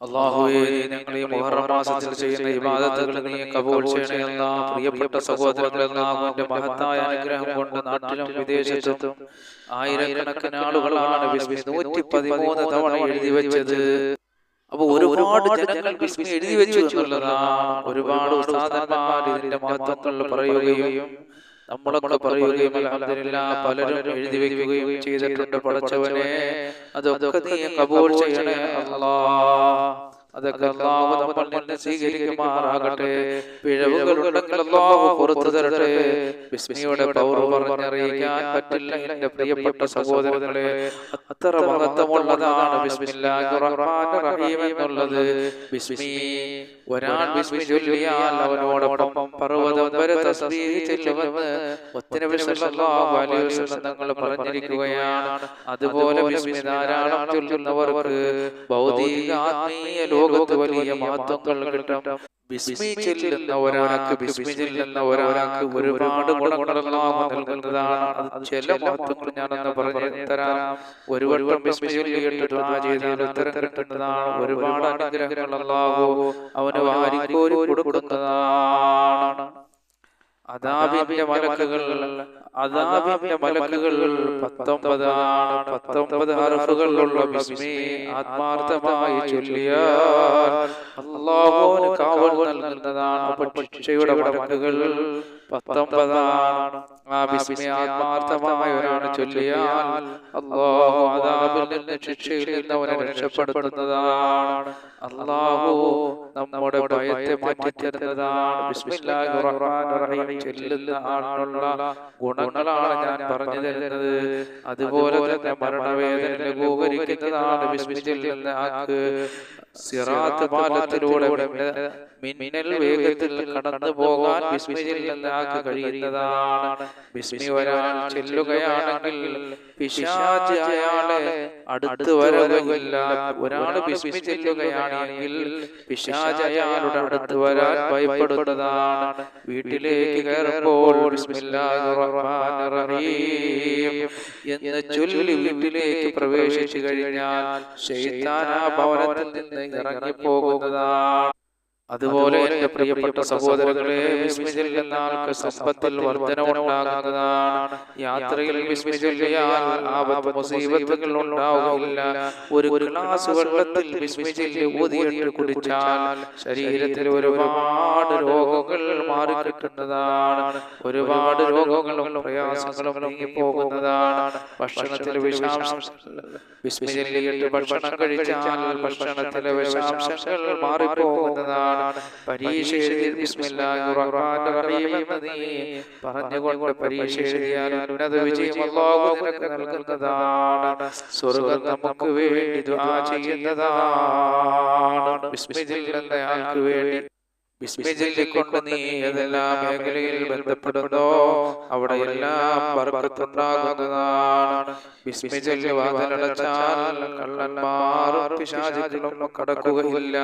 അള്ളാഹുവേ ഞങ്ങൾ ഈ മുഹറം മാസത്തിൽ ചെയ്യുന്ന ഇബാദത്തുകൾ നീ കബൂൽ ചെയ്യണേ പ്രിയപ്പെട്ട അവന്റെ മഹത്തായ അനുഗ്രഹം കൊണ്ട് നാട്ടിലും വിദേശത്തും ആയിരക്കണക്കിന് ആളുകളാണ് ബിസ്മി നൂറ്റി പതിമൂന്ന് തവണ എഴുതി വെച്ചത്. അപ്പൊ ഒരുപാട് ജനങ്ങൾ ബിസ്മി എഴുതി വെച്ചു ഒരുപാട് ഉസ്താദന്മാർ ഇതിന്റെ മഹത്വങ്ങൾ പറയുകയും നമ്മളൊക്കെ പറയുകയും പലരും എഴുതി വെക്കുകയും ചെയ്തിട്ടുണ്ട് പഠിച്ചവനെ അതൊക്കെ നീ കബൂൾ ചെയ്യണേ അല്ലാ അതൊക്കെ അള്ളാഹു നമ്മൾ നിന്ന് സ്വീകരിക്കുമാറാകട്ടെ. പിഴവുകൾ ഉണ്ടെങ്കിൽ അള്ളാഹു പുറത്തു തരട്ടെ. ബിസ്മിയുടെ പവർ പറഞ്ഞറിയിക്കാൻ പറ്റില്ല എന്റെ പ്രിയപ്പെട്ട സഹോദരങ്ങളെ. അത്ര മഹത്വമുള്ളതാണ് ബിസ്മില്ലാഹിർ റഹ്മാനിർ റഹീം എന്നുള്ളത്. ബിസ്മി ഒരാൾ ബിസ്മി ചൊല്ലിയാൽ അവനോടൊപ്പം പർവതം വരെ തസ്ബീഹ് ചെല്ലുമെന്ന് മുത്തനബി സല്ലല്ലാഹു അലൈഹി വസല്ലം തങ്ങൾ പറഞ്ഞിരിക്കുകയാണ്. അതുപോലെ ബിസ്മി ധാരാളം ചൊല്ലുന്നവർക്ക് ഭൗതിക ആത്മീയ ലോകത്ത് വലിയ മഹത്വങ്ങൾ കിട്ടാം. ബിസ്മി ചെല്ലുന്ന ഒരാൾക്ക് ബിസ്മി ചെല്ലുന്ന ഒരാൾക്ക് ഒരുപാട് ഗുണങ്ങളെല്ലാം നൽകുന്നതാണ്. അത് ചില മഹത്വങ്ങൾ ഞാനെന്ന് പറഞ്ഞു തരാം. ഒരു വട്ടം ബിസ്മി ചൊല്ലിയിട്ട് ദുആ ചെയ്താൽ ഉത്തരം കിട്ടുന്നതാണ് ഒരുപാട് അനുഗ്രഹങ്ങൾ അല്ലാഹു അവന് വാരിക്കോരി കൊടുക്കുന്നതാണ്. അദാബിന്റെ മലക്കുകൾ അദാബിന്റെ മലക്കുകൾ പത്തൊമ്പതാണ് പത്തൊമ്പത് ഹർഫുകളുള്ള ബിസ്മി ആത്മാർത്ഥമായി ചൊല്ലിയാൽ അള്ളാഹുവിന് കാവൽ നൽകുന്നതാണ് അപ്പൊ ശിക്ഷയുടെ മലക്കുകൾ പത്തൊമ്പതാണ്. ആ ബിസ്മി ആത്മാർത്ഥമായ ഒരാണ് ചൊല്ലിയാൽ അള്ളാഹു അദാബിൽ നിന്ന് ശിക്ഷയിൽ നിന്ന് അവനെ രക്ഷപ്പെടുത്തുന്നതാണ്. അള്ളാഹു നമ്മുടെ ഭയത്തെ മാറ്റിത്തരുന്നതാണ്. ബിസ്മില്ലാഹിർ റഹ്മാനിർ റഹീം. ചെല്ലുന്ന ആളിനുള്ള ഗുണങ്ങളാണ് ഞാൻ പറഞ്ഞു തരുന്നത്. അതുപോലെ തന്നെ മരണവേദന ലഘൂകരിക്കുന്നതാണ് ബിസ്മി ചെല്ലുന്ന ആൾക്ക് സിറാത്ത് പാലത്തിലൂടെ മിന്നൽ വേഗത്തിൽ കടന്നു പോകാൻ ബിസ്മി ചെല്ലുന്ന ആൾക്ക് കഴിയുന്നതാണ്. ബിസ്മി ഒരാൾ ചെല്ലുകയാണെങ്കിൽ പിശാച് അയാളെ അടുത്ത് വരവില്ല. ഒരാൾ ബിസ്മി ചെല്ലുകയാണെങ്കിൽ പിശാച് അയാളുടെ അടുത്ത് വരാൻ ഭയപ്പെടുന്നതാണ്. വീട്ടിലേക്ക് കയറുമ്പോൾ എന്ന് ചൊല്ലി വീട്ടിലേക്ക് പ്രവേശിച്ചു കഴിഞ്ഞാൽ ശൈത്താൻ ആ ഭവനത്തിൽ നിന്ന് ഇറങ്ങിപ്പോകുന്നതാണ്. അതുപോലെ എന്റെ പ്രിയപ്പെട്ട സഹോദരങ്ങളെ ആൾക്ക് സമ്പത്തിൽ വർധനമുണ്ടാകുന്നതാണ് യാത്രയിൽ വിസ്മിചൊല്ലിയാൽ ആപത്ത് മുസീബത്തുകൾ ഉണ്ടാവുകയില്ല ഒരു ഗ്ലാസ് വെള്ളത്തിൽ വിസ്മിചൊല്ലി ഊതിയിട്ട് കുടിച്ചാൽ ശരീരത്തിൽ ഒരുപാട് രോഗങ്ങൾ മാറിക്കിട്ടുന്നതാണ്. ഒരുപാട് രോഗങ്ങളും പ്രയാസങ്ങളും നീങ്ങിപ്പോകുന്നതാണ്. ഭക്ഷണത്തിൽ വിഷാംശം വിസ്മിചൊല്ലിയിട്ട് ഭക്ഷണം കഴിച്ചാൽ ഭക്ഷണത്തിലെ വിഷാംശങ്ങൾ മാറിപ്പോകുന്നതാണ്. നിനക്ക് നൽകുന്നതാണ്. നമുക്ക് വേണ്ടി നീ മേഖലയിൽ ബന്ധപ്പെടുന്നോ അവിടെ എല്ലാം ബർക്കത്തുണ്ടാകുന്നതാണ്. ബിസ്മിജിൽ വാതിലടച്ചാൽ പിശാചുകളും കടക്കുകയില്ല.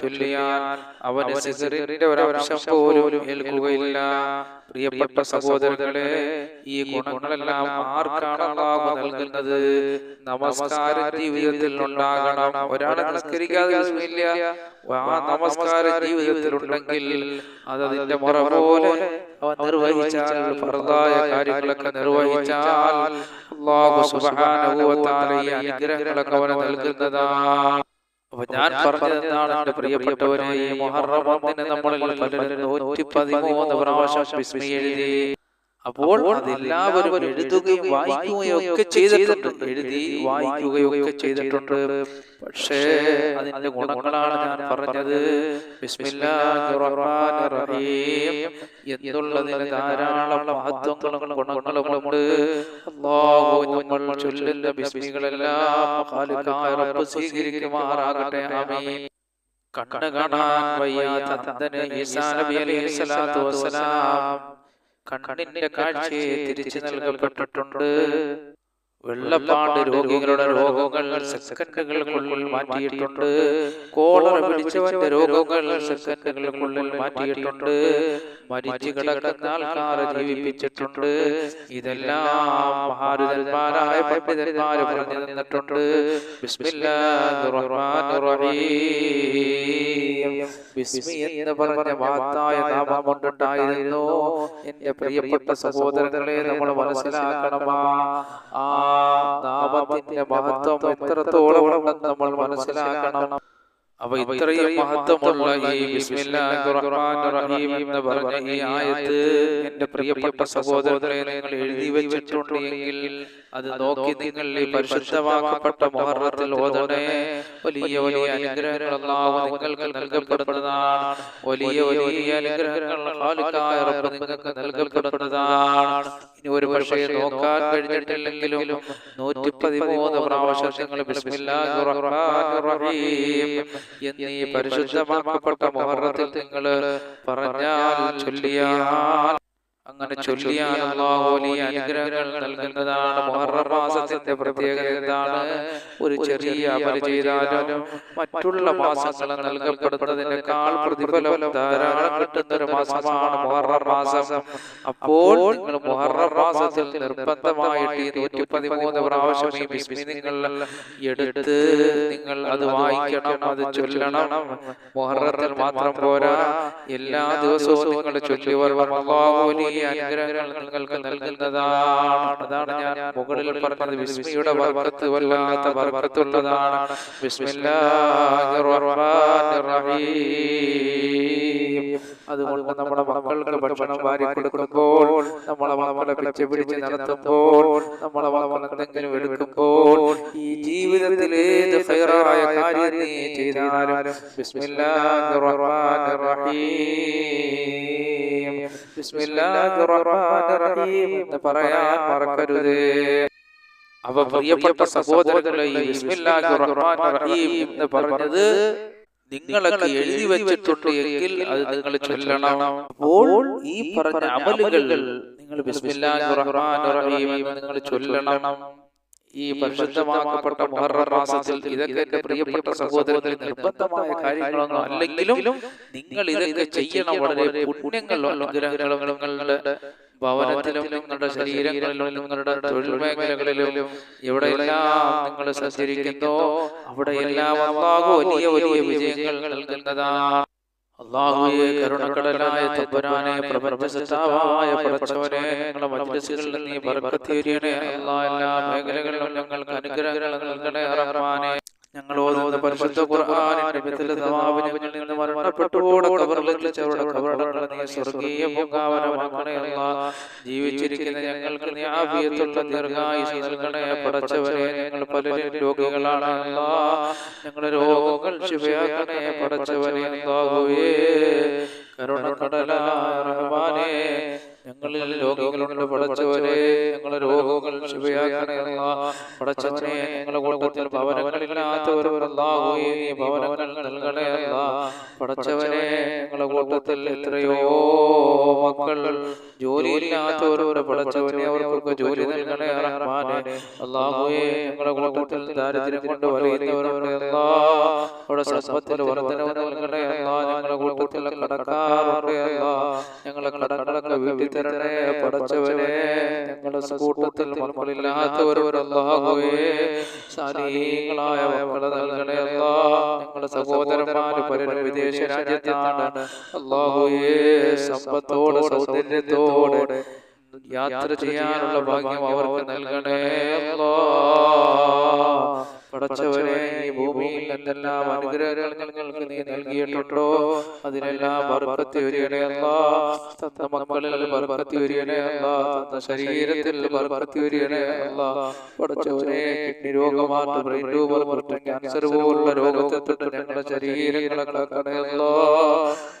ചൊല്ലിയാൽ ഒരംശം പോലും പ്രിയപ്പെട്ട സഹോദരങ്ങളെ ഈ ഗുണങ്ങളെല്ലാം ആർക്കാണ് നൽകുന്നത്? നമസ്കാര ജീവിതത്തിൽ ഉണ്ടാകണം. ഒരാൾ നമസ്കരിക്കാതെ നമസ്കാര ജീവിതത്തിൽ ഉണ്ടെങ്കിൽ അത് അതിന്റെ മുറ പോലെ അവൻ നിർവഹിച്ചാൽ ഫർദായ കാര്യങ്ങളൊക്കെ നിർവഹിച്ചാൽ അല്ലാഹു സുബ്ഹാനഹു വ തആല ഈ അനുഗ്രഹങ്ങളൊക്കെ അവന് നൽകുന്നതാണ് അപ്പൊ ഞാൻ പറഞ്ഞതെന്താണ് എന്റെ പ്രിയപ്പെട്ടവരെ? ഈ മുഹറം ഒന്നിന് നമ്മളിൽ പലരും നൂറ്റി പതിമൂന്ന് പ്രാവശ്യം എഴുതി. അപ്പോൾ അതെല്ലാവരും എഴുതുകയും വായിക്കുകയും ഒക്കെ ചെയ്തിട്ടുണ്ട്. എഴുതി വായിക്കുകയൊക്കെ ചെയ്തിട്ടുണ്ട്. പക്ഷേ അതിന്റെ ഗുണങ്ങളാണ് ഞാൻ പറഞ്ഞത്. എന്നുള്ളതിന് ധാരാളം മഹത്വങ്ങളും ഗുണങ്ങളും ഉണ്ട് നമ്മൾ ചൊല്ലുന്ന ബിസ്മികളെല്ലാം സ്വീകരിക്കുമാറാകട്ടെ. ആമീൻ. കണ്ണ് കാണാൻ വയ്യാത്ത തന്തന് ഈസാ നബി അലൈഹി സ്വലാത്തു വസ്സലാം. കണ്ണിന്റെ കാഴ്ചയെ തിരിച്ചു നൽകപ്പെട്ടിട്ടുണ്ട്. വെള്ളപ്പാട് രോഗികളുടെ രോഗങ്ങൾ സെക്കൻഡുകൾക്കുള്ളിൽ മാറ്റിയിട്ടുണ്ട്. കോളറ പിടിച്ചവന്റെ രോഗങ്ങൾ സെക്കൻഡുകൾക്കുള്ളിൽ മാറ്റിയിട്ടുണ്ട്. മരിച്ചു കിടക്കുന്ന ആൾക്കാരെ ജീവിപ്പിച്ചിട്ടുണ്ട്. ഇതെല്ലാം മഹാരുതന്മാരായ പണ്ഡിതന്മാർ പറഞ്ഞു തന്നിട്ടുണ്ട്. ബിസ്മില്ലാഹിർ റഹ്മാനിർ റഹീം. എന്ന് പറഞ്ഞ മഹത്തായ നാമം കൊണ്ടുണ്ടായിരുന്നു. എന്റെ പ്രിയപ്പെട്ട സഹോദരങ്ങളെ നമ്മൾ മനസ്സിലാക്കണമാ. ആ നാമത്തിന്റെ മഹത്വം എത്രത്തോളം നമ്മൾ മനസ്സിലാക്കണം. അപ്പൊ ഇത്രയും മഹത്വമുള്ള ഈ റഹീം എന്ന് പറഞ്ഞ ഈ ആയത്ത് എന്റെ പ്രിയപ്പെട്ട സഹോദരങ്ങളെ നിങ്ങൾ എഴുതി വെച്ചിട്ടുണ്ട് എങ്കിൽ അത് നോക്കി നിങ്ങൾ ഈ പരിശുദ്ധമാക്കപ്പെട്ട മുഹറത്തിൽ ഓതണേ. വലിയ വലിയ അനുഗ്രഹങ്ങൾ അല്ലാഹു നിങ്ങൾക്ക് നൽകപ്പെടുന്നതാണ്. വലിയ വലിയ അനുഗ്രഹങ്ങൾ റബ്ബ് നിങ്ങൾക്ക് നൽകപ്പെടുന്നതാണ്. ഇനി ഒരു പക്ഷേ നോക്കാൻ കഴിഞ്ഞിട്ടില്ലെങ്കിലും നൂറ്റി പതിമൂന്ന് പ്രാവശ്യം നിങ്ങൾ എന്നീ പരിശുദ്ധമാക്കപ്പെട്ട മുഹറത്തിൽ നിങ്ങൾ പറഞ്ഞാൽ ചൊല്ലിയാൽ അങ്ങനെ ചൊല്ലിയാൽ അല്ലാഹു വലിയ അനുഗ്രഹങ്ങൾ നൽകുന്നതാണ് മുഹറം മാസത്തിന്റെ പ്രത്യേകത എന്താണ്? ഒരു ചെറിയ അമൽ ചെയ്താലും മറ്റുള്ള മാസങ്ങൾ നൽകപ്പെടുന്നതിനേക്കാൾ പ്രതിഫലം ധാരാളം കിട്ടുന്ന ഒരു മാസമാണ് മുഹറം മാസം. അപ്പോൾ നിങ്ങൾ മുഹറം മാസത്തിൽ നിർബന്ധമായിട്ട് ഈ നൂറ്റി പതിമൂന്ന് പ്രാവശ്യം ഈ ബിസ്മി നിങ്ങൾ എടുത്ത് നിങ്ങൾ അത് വായിക്കണം അത് ചൊല്ലണം. മുഹറത്തിൽ മാത്രം പോരാ. എല്ലാ ദിവസവും നിങ്ങൾ ചൊല്ലി വരണം അല്ലാഹു വലിയ അനുഗ്രഹങ്ങൾ നിങ്ങൾക്ക് നൽകുന്നതാണ്. അതാണ് ഞാൻ മുകളിൽ പറഞ്ഞത്. വിസ്മയുടെ വർക്കത്ത് വല്ലാത്ത വർക്കത്തുള്ളതാണ് അതുകൊണ്ട് നമ്മുടെ മക്കൾക്ക് ഭക്ഷണം വാരി കൊടുക്കുമ്പോൾ നമ്മളെ മക്കളെ പിടിച്ച് പിടിച്ച് നടത്തുമ്പോൾ നമ്മളെ മക്കൾ എന്തെങ്കിലും എടുക്കുമ്പോൾ ഈ ജീവിതത്തിൽ ഏത് ഹൈറായ കാര്യം നീ ചെയ്താലും ബിസ്മില്ലാഹിർ റഹ്മാനിർ റഹീം എന്ന് പറയാൻ മറക്കരുത്. അവ പ്രിയപ്പെട്ട സഹോദരങ്ങളെ എന്ന് പറഞ്ഞത് നിങ്ങളൊക്കെ എഴുതി വെച്ചിട്ടുണ്ട് എങ്കിൽ അത് നിങ്ങൾ ചൊല്ലണം. അപ്പോൾ ഈ പറഞ്ഞ അമലുകൾ നിങ്ങൾ നിങ്ങൾ ചൊല്ലണം. ഈ പരിശുദ്ധമാക്കപ്പെട്ട മുഹറം മാസത്തിൽ ഇതൊക്കെ എന്റെ പ്രിയപ്പെട്ട സഹോദരത്തിൽ നിർബന്ധമായ കാര്യങ്ങളൊന്നും അല്ലെങ്കിലും നിങ്ങൾ ഇതൊക്കെ ചെയ്യണം. വളരെ പുണ്യങ്ങളും അനുഗ്രഹങ്ങളും നിങ്ങളുടെ ഭവനത്തിലും നിങ്ങളുടെ ശരീരങ്ങളിലും നിങ്ങളുടെ തൊഴിൽ മേഖലകളിലും എവിടെയെല്ലാം നിങ്ങൾ സഞ്ചരിക്കുന്നോ അവിടെയെല്ലാം വലിയ വലിയ വിജയങ്ങൾ നൽകുന്നതാണ്. അള്ളാഹുയെ കരുണക്കടലായ തമ്പുരാനെ പ്രപഞ്ചസത്താവായ പടച്ചവനെ ഞങ്ങളുടെ മജ്ലിസുകളിൽ നീ ബർക്കത്തിയരിയണേ അല്ലാ എല്ലാ മേഖലകളിലും ഞങ്ങൾക്ക് അനുഗ്രഹങ്ങൾ നൽകണേ ഞങ്ങൾ ഓതുന്ന പരിശുദ്ധ കബറടങ്ങളെ നീ സ്വർഗീയ പൂങ്കാവനമാക്കണേ അല്ലാ ജീവിച്ചിരിക്കുന്ന ഞങ്ങൾക്ക് നീ ആഫിയത്തുള്ള ദീർഘായുസ് നൽകണേ പടച്ചവരെ ഞങ്ങൾ പലരും രോഗികളാണ് അല്ലാ ഞങ്ങളുടെ രോഗങ്ങൾ ശിവയാക്കണേ പടച്ചവരെ അല്ലാഹുവേ കരുണക്കടലായ റഹ്മാനേ ഞങ്ങളിൽ രോഗികളുണ്ട് പടച്ചവരെ ഞങ്ങളെ രോഗങ്ങൾ ശിവയാക്കണേ അല്ലാ. പടച്ചവനെ ഞങ്ങളുടെ കൂട്ടത്തിൽ ഈ ഭവനങ്ങൾ നൽകണേ അല്ലാ. പടച്ചവനെ ഞങ്ങളുടെ കൂട്ടത്തിൽ എത്രയോ മക്കൾ ജോലിയില്ലാത്തവരോട് പടച്ചവനെ അവർക്ക് ജോലി നൽകണേ റഹ്മാനെ. അല്ലാഹുവേ ഞങ്ങളുടെ കൂട്ടത്തിൽ ദാരിദ്ര്യം കൊണ്ട് വലയുന്നവരോട് അല്ലാ അവിടെ സമ്പത്തിൽ വർധനവ് നൽകണേ അല്ലാ ഞങ്ങളുടെ കൂട്ടത്തിൽ കടക്കാറുണ്ട് ഞങ്ങളെ കടങ്ങളൊക്കെ വീട്ടിൽ തരണേ പടച്ചവരെ ഞങ്ങളുടെ കൂട്ടത്തിൽ മക്കളില്ലാത്തവരല്ലാഹുവേ സാലീങ്ങളായ മക്കളെ നൽകണേ അല്ലാ. ഞങ്ങളുടെ സഹോദരന്മാര് പലരും വിദേശ രാജ്യത്താണ്. അല്ലാഹുവേ സമ്പത്തോടെ സൗന്ദര്യത്തോടെ യാത്ര ചെയ്യാനുള്ള ഭാഗ്യം അവർക്ക് നൽകണേ. നീ നൽകിയിട്ടുണ്ടോ? അതിനെല്ലാം ബർക്കത്തി മക്കളിൽ ബർക്കത്തി ശരീരത്തിൽ ബർക്കത്തി ക്യാൻസർ പോലുള്ള രോഗത്തെ ഞങ്ങളുടെ ശരീരങ്ങളെ കാക്കണയല്ലോ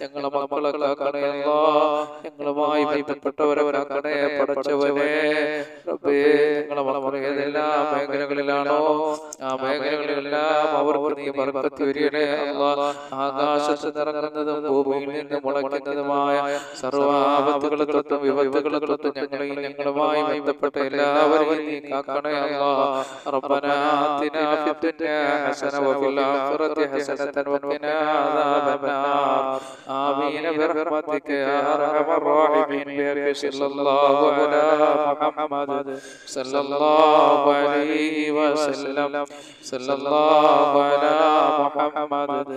ഞങ്ങളെ മക്കളെ ഞങ്ങളുമായി ബന്ധപ്പെട്ടവരെ റബ്ബേ ഞങ്ങളെ ഏതെല്ലാം മേഖലകളിലാണോ? ആ മേഖലകളിലെല്ലാം അവർക്ക് നീ ബർക്കത്ത് ആകാശത്ത് നിറങ്ങുന്നതും ഭൂമിയിൽ നിന്ന് മുളയ്ക്കുന്നതുമായ സർവാപത്തുകളെ തൊട്ടും വിപത്തുകളെ തൊട്ടും ഞങ്ങളെയും ഞങ്ങളുമായി ബന്ധപ്പെട്ട എല്ലാവരെയും നീ കാക്കണേ അല്ലാ. റബ്ബനാ ആതിനാ ഫിദ്ദുനിയാ ഹസന വഫിൽ ആഖിറതി ഹസനതൻ വഖിനാ അദാബന്നാർ. ആമീൻ. ബിറഹ്മതിക യാ അർഹമർ റഹീമീൻ. ബിയക സല്ലല്ലാഹു അലാ മുഹമ്മദ് സല്ലല്ലാഹു അലൈഹി വസല്ലം. സല്ലല്ലാഹു അലാ മുഹമ്മദ്